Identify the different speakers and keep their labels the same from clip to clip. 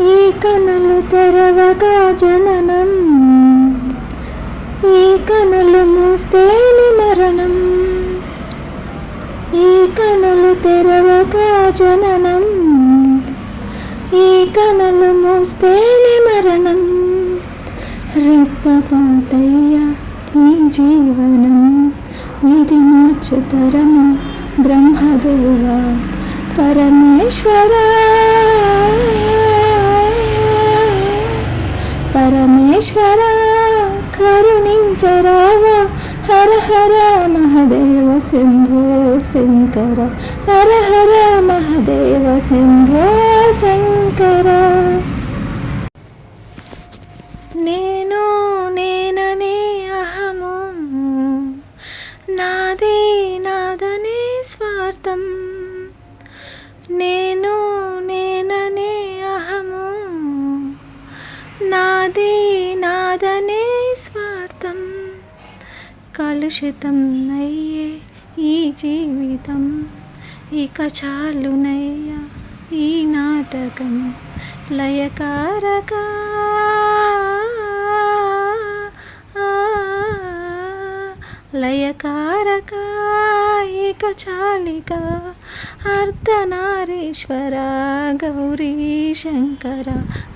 Speaker 1: ఈ కనులు తెరవగా జననం. ఈ కనులు మూస్తేని మరణం. ఈ కనులు తెరవగా జననం. ఈ కనులు మూస్తేని మరణం. రెప్పపాటయ్య ఈ జీవనం విధి మార్చుతరము బ్రహ్మదేవ పరమేశ్వరా. పరమేశ్వర కరుణించరావా హర హర మహదేవ శంభో శంకర హర హర మహదేవ శంభో శంకర. నేను నేననే అహము నాదే నాదనే స్వార్థం. నేను కలుషితం అయ్యే ఈ జీవితం. ఇక చాలునయ్యా ఈ నాటకం. లయకారక. లయకారక. ఇక చాలిక. అర్ధనారీశ్వర గౌరీ శంకర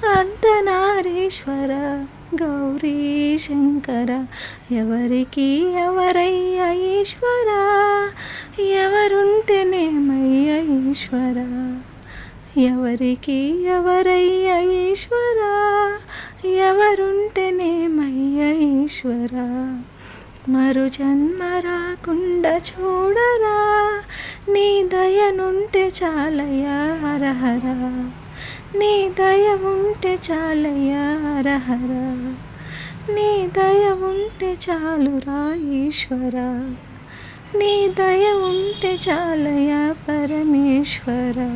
Speaker 1: అర్ధ అర్ధనారీశ్వర గౌరీ శంకర ఎవరికి ఎవరయ్య ఈశ్వర? ఎవరుంటేనేమయ్య ఈశ్వర? ఎవరికి ఎవరయ్య ఈశ్వర? ఎవరుంటేనేమయ్య ఈశ్వర? మరు జన్మ రాకుండా చూడరా? నీ దయనుంటే చాలయ్యా హరహర. నీ దయ ఉంటే చాలయ్యా హరహర. నీ దయ ఉంటే చాలురా ఈశ్వర. నీ దయ ఉంటే చాలయ్యా పరమేశ్వర.